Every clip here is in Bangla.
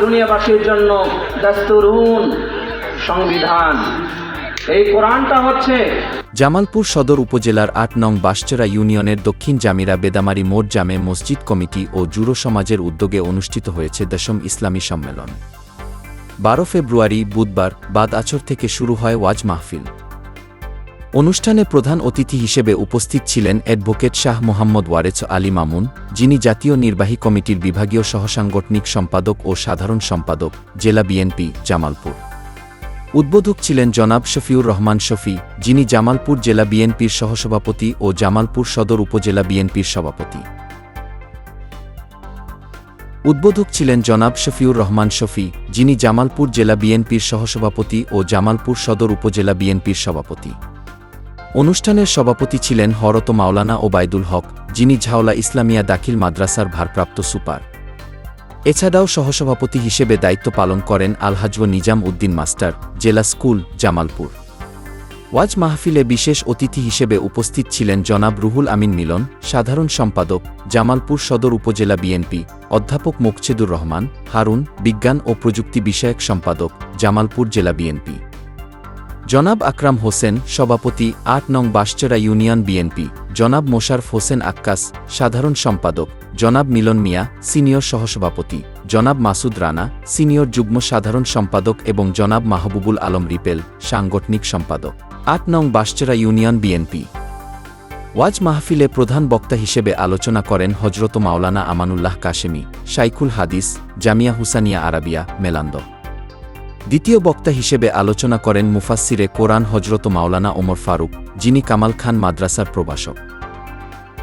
দুনিয়াবাসীর জন্য দাস্তুরুন সংবিধান। এই কোরআনটা হচ্ছে জামালপুর সদর উপজেলার আট নং বাসচরা ইউনিয়নের দক্ষিণ জামিরা বেদামারি মোট জামে মসজিদ কমিটি ও জুড়ো সমাজের উদ্যোগে অনুষ্ঠিত হয়েছে দশম ইসলামী সম্মেলন। বারো ফেব্রুয়ারি বুধবার বাদ আছর থেকে শুরু হয় ওয়াজ মাহফিল। অনুষ্ঠানে প্রধান অতিথি হিসেবে উপস্থিত ছিলেন অ্যাডভোকেট শাহ মোহাম্মদ ওয়ারেছ আলী মামুন, যিনি জাতীয় নির্বাহী কমিটির বিভাগীয় সহসাংগঠনিক সম্পাদক ও সাধারণ সম্পাদক, জেলা বিএনপি, জামালপুর। উদ্বোধক ছিলেন জনাব শফিউর রহমান শফি, যিনি জামালপুর জেলা বিএনপির সহসভাপতি ও জামালপুর সদর উপজেলা বিএনপির সভাপতি। উদ্বোধক ছিলেন জনাব শফিউর রহমান শফি, যিনি জামালপুর জেলা বিএনপির সহসভাপতি ও জামালপুর সদর উপজেলা বিএনপির সভাপতি। অনুষ্ঠানের সভাপতি ছিলেন হরত মাওলানা ওবায়দুল হক, যিনি ঝাওলা ইসলামিয়া দাখিল মাদ্রাসার ভারপ্রাপ্ত সুপার। এছাড়াও সহসভাপতি হিসেবে দায়িত্ব পালন করেন আলহাজব নিজাম উদ্দিন মাস্টার, জেলা স্কুল, জামালপুর। ওয়াজ মাহফিলে বিশেষ অতিথি হিসেবে উপস্থিত ছিলেন জনাব রুহুল আমিন মিলন, সাধারণ সম্পাদক, জামালপুর সদর উপজেলা বিএনপি, অধ্যাপক মোকছেদুর রহমান, হারুন, বিজ্ঞান ও প্রযুক্তি বিষয়ক সম্পাদক, জামালপুর জেলা বিএনপি। জনাব আকরাম হোসেন, সভাপতি, আট নং বাসচরা ইউনিয়ন বিএনপি। জনাব মোশারফ হোসেন আক্কাস, সাধারণ সম্পাদক। জনাব মিলন মিয়া, সিনিয়র সহসভাপতি। জনাব মাসুদ রানা, সিনিয়র যুগ্ম সাধারণ সম্পাদক এবং জনাব মাহবুবুল আলম রিপেল, সাংগঠনিক সম্পাদক। আট নং বাসচরা ইউনিয়ন বিএনপি। ওয়াজ মাহফিলে প্রধান বক্তা হিসেবে আলোচনা করেন হজরত মাওলানা আমানুল্লাহ কাশেমি, শাইখুল হাদিস, জামিয়া হুসানিয়া আরাবিয়া, মেলান্দ। দ্বিতীয় বক্তা হিসেবে আলোচনা করেন মুফাসসিরে কোরআন হজরত মাওলানা ওমর ফারুক, যিনি কামাল খান মাদ্রাসার প্রভাষক।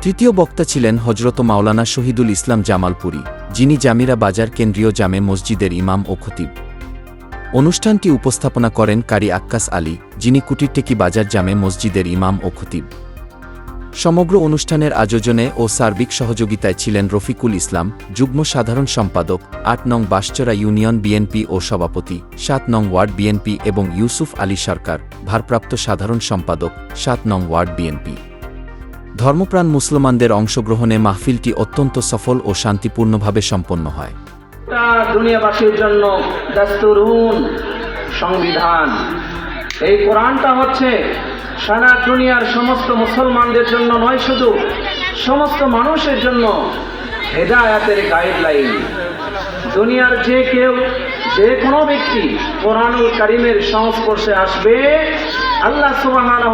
তৃতীয় বক্তা ছিলেন হজরত মাওলানা শহীদুল ইসলাম জামালপুরি, যিনি জামিরা বাজার কেন্দ্রীয় জামে মসজিদের ইমাম ও খতিব। অনুষ্ঠানটি উপস্থাপনা করেন কারি আক্কাস আলী, যিনি কুটিরটেকি বাজার জামে মসজিদের ইমাম ও খতিব। সমগ্র অনুষ্ঠানের আয়োজনে ও সার্বিক সহযোগিতায় ছিলেন রফিকুল ইসলাম, যুগ্ম সাধারণ সম্পাদক, আট নং বাসচরা ইউনিয়ন বিএনপি ও সভাপতি, সাত নং ওয়ার্ড বিএনপি এবং ইউসুফ আলী সরকার, ভারপ্রাপ্ত সাধারণ সম্পাদক, সাত নং ওয়ার্ড বিএনপি। ধর্মপ্রাণ মুসলমানদের অংশগ্রহণে মাহফিলটি অত্যন্ত সফল ও শান্তিপূর্ণভাবে সম্পন্ন হয়। দুনিয়াবাসীর জন্য সংবিধান। এই কোরআনটা হচ্ছে সারা দুনিয়ার সমস্ত মুসলমানদের জন্য নয় শুধু, সমস্ত মানুষের জন্য হেদায়াতের গাইডলাইন দুনিয়ার যে কেউ, যে কোনো ব্যক্তি কোরআনুল কারিমের সংস্পর্শে আসবে, আল্লাহ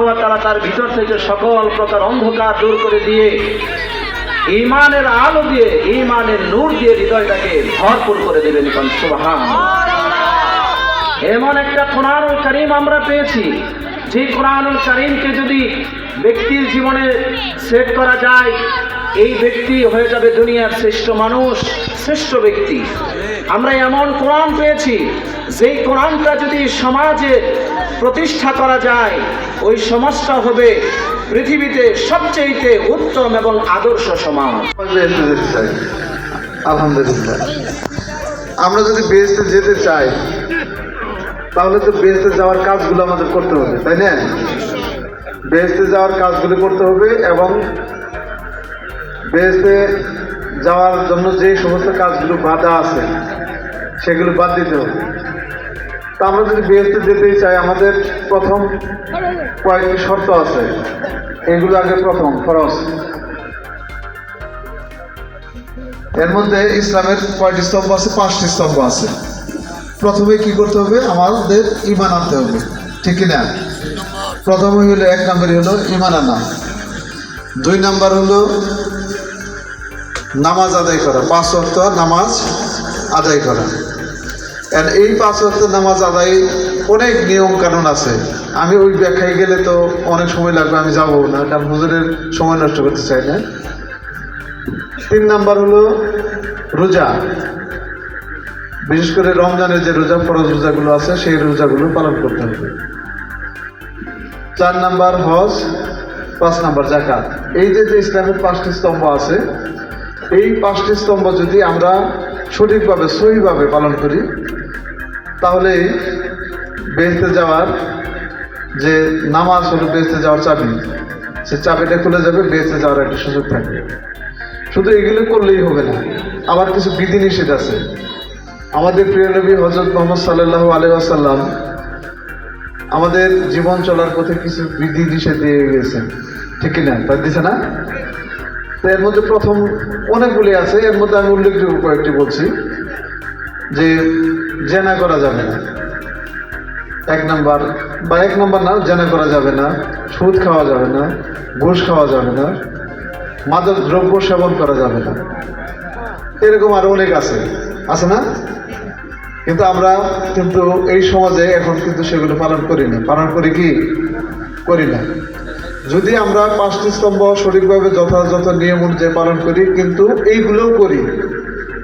ওয়া তাআলা তার ভিতর থেকে সকল প্রকার অন্ধকার দূর করে দিয়ে ইমানের আলো দিয়ে ইমানের নূর দিয়ে হৃদয়টাকে ভরপুর করে দেবেন কোন সুবহান এমন একটা কোরআনুল কারিম আমরা পেয়েছি। যে কোরআনুল কারিমকে যদি ব্যক্তির জীবনে সেট করা যায়, এই ব্যক্তি হয়ে যাবে দুনিয়ার শ্রেষ্ঠ মানুষ, শ্রেষ্ঠ ব্যক্তি। আমরা এমন কোরআন পেয়েছি, যেই কোরআনটা যদি সমাজে প্রতিষ্ঠা করা যায়, ওই সমাজটা হবে পৃথিবীতে সবচেয়ে উত্তম এবং আদর্শ সমাজ। আলহামদুলিল্লাহ। আমরা যদি বেহেস্তে যেতে চাই তাহলে তো বেহেস্তে যাওয়ার কাজগুলো আমাদের করতে হবে, তাই না? বেহেস্তে যাওয়ার কাজগুলো করতে হবে এবং বেহেস্তে যাওয়ার জন্য যে সমস্ত কাজগুলো বাধা আছে, সেগুলো বাদ দিতে হবে। তা আমরা যদি বেহেস্তে যেতেই চাই, আমাদের প্রথম কয়েকটি শর্ত আছে। এগুলো আগে প্রথম, ফরজ। এর মধ্যে ইসলামের কয়টি স্তম্ভ আছে? পাঁচটি স্তম্ভ আছে। প্রথমে কি করতে হবে? আমাদের ইমান আনতে হবে। ঠিক না প্রথমে হলো এক নম্বরই হলো ইমান আনা। দুই নাম্বার হলো নামাজ আদায় করা, পাঁচ অর্থ নামাজ আদায় করা। এই পাঁচ অর্থ নামাজ আদায় অনেক নিয়ম কানুন আছে। আমি ওই ব্যাখ্যায় গেলে তো অনেক সময় লাগবে, আমি যাব না, কারণ হুজুরের সময় নষ্ট করতে চাই না। তিন নাম্বার হলো রোজা। বিশেষ করে রমজানের যে রোজা ফরজ রোজাগুলো আছে, সেই রোজাগুলো পালন করতে হবে। চার নাম্বার হজ, পাঁচ নাম্বার জাকাত এই যে যে ইসলামের পাঁচটি স্তম্ভ আছে, এই পাঁচটি স্তম্ভ যদি আমরা সঠিকভাবে, সহিভাবে পালন করি, তাহলে বেহেস্তে যাওয়ার যে নামাজ হলো বেহেস্তে যাওয়ার চাবি, সে চাবিটা খুলে যাবে বেহেস্তে যাওয়ার একটা সুযোগ থাকবে। শুধু এগুলো করলেই হবে না, আবার কিছু বিধিনিষেধ আছে। আমাদের প্রিয় নবী হজরত মোহাম্মদ সাল্লাহ আলহ আসাল্লাম আমাদের জীবন চলার পথে কিছু বিধি নিষেধ দিয়ে গেছেন। ঠিক কিনা? তাই দিছে না? তো এর মধ্যে প্রথম অনেকগুলি আছে, এর মধ্যে আমি উল্লেখযোগ্য কয়েকটি বলছি। যে জেনা করা যাবে না। এক নাম্বার, বা এক নাম্বার না, জেনা করা যাবে না, সুদ খাওয়া যাবে না, ঘুষ খাওয়া যাবে না, মাদক দ্রব্য সেবন করা যাবে না। এরকম আরও অনেক আছে। আছে না? কিন্তু আমরা কিন্তু এই সমাজে এখন কিন্তু সেগুলো পালন করি না। পালন করি কি? করি না। যদি আমরা পাঁচটি স্তম্ভ সঠিকভাবে যথাযথ নিয়ম অনুযায়ী পালন করি, কিন্তু এইগুলোও করি,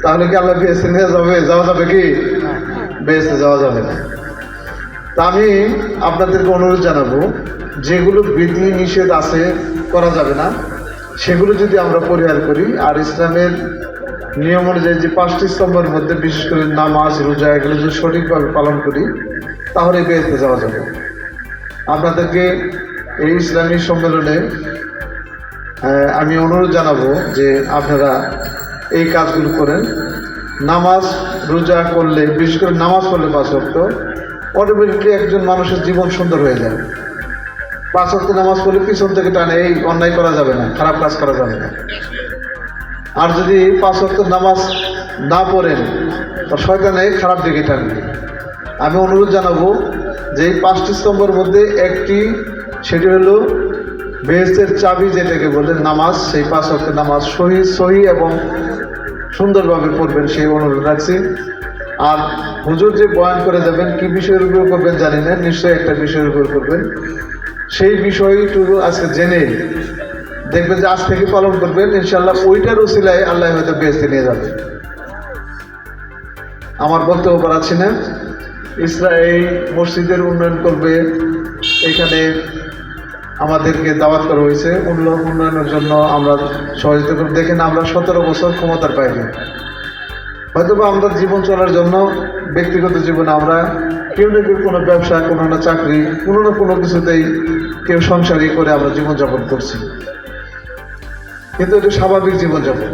তাহলে কি আল্লাহ বেহেস্তে নিয়ে যাবে? যাওয়া যাবে কি? বেহেস্তে যাওয়া যাবে না। তা আমি আপনাদেরকে অনুরোধ জানাব, যেগুলো বিধি নিষেধ আছে, করা যাবে না। সেগুলো যদি আমরা পরিহার করি, আর ইসলামের নিয়ম অনুযায়ী যে পাঁচটি স্তম্ভের মধ্যে বিশেষ করে নামাজ, রোজা, এগুলো যদি সঠিকভাবে পালন করি, তাহলে বেহেস্তে যাওয়া যাবে। আপনাদেরকে এই ইসলামী সম্মেলনে আমি অনুরোধ জানাব যে আপনারা এই কাজগুলো করেন। নামাজ, রোজা করলে, বিশেষ করে নামাজ পড়লে পাঁচ অক্ট অটোমেটিকলি একজন মানুষের জীবন সুন্দর হয়ে যায়। পাঁচ অক্ট নামাজ পড়লে পিছন থেকে টানে, এই অন্যায় করা যাবে না, খারাপ কাজ করা যাবে না। আর যদি পাঁচ অক্ট নামাজ না পড়েন শয়তানে খারাপ দিকে টানবে। আমি অনুরোধ জানাব যে এই পাঁচটি স্তম্ভের মধ্যে একটি, সেটি হলো বেহেস্তের চাবি যেটাকে বলে নামাজ, সেই পাঁচ অক্ট নামাজ সহি সহি এবং সুন্দরভাবে পড়বেন সেই অনুরোধ রাখছি। আর হুজুর যে বয়ান করে যাবেন, কি বিষয়ের উপর করবেন জানি না, নিশ্চয়ই একটা বিষয়ের উপর করবেন। সেই বিষয়টুকু আজকে জেনে দেখবেন যে আজ থেকে পালন করবেন ইনশাল্লাহ ওইটার উসিলায় আল্লাহ হয়তো বেহেস্তে নিয়ে যাবে। আমার বক্তব্য বাড়াচ্ছি না। ইসরা এই মসজিদের উন্নয়ন করবে। এখানে আমাদেরকে দাওয়াত করা হয়েছে। উন্নয়ন, উন্নয়নের জন্য আমরা সহযোগিতা করে দেখেন আমরা সতেরো বছর ক্ষমতার পাইনি হয়তো বা আমরা জীবন চলার জন্য, ব্যক্তিগত জীবনে আমরা কেউ না কেউ কোনো ব্যবসা, কোনো না চাকরি, কোনো না কোনো কিছুতেই কেউ সংসারই করে আমরা জীবনযাপন করছি। কিন্তু এটা স্বাভাবিক জীবনযাপন।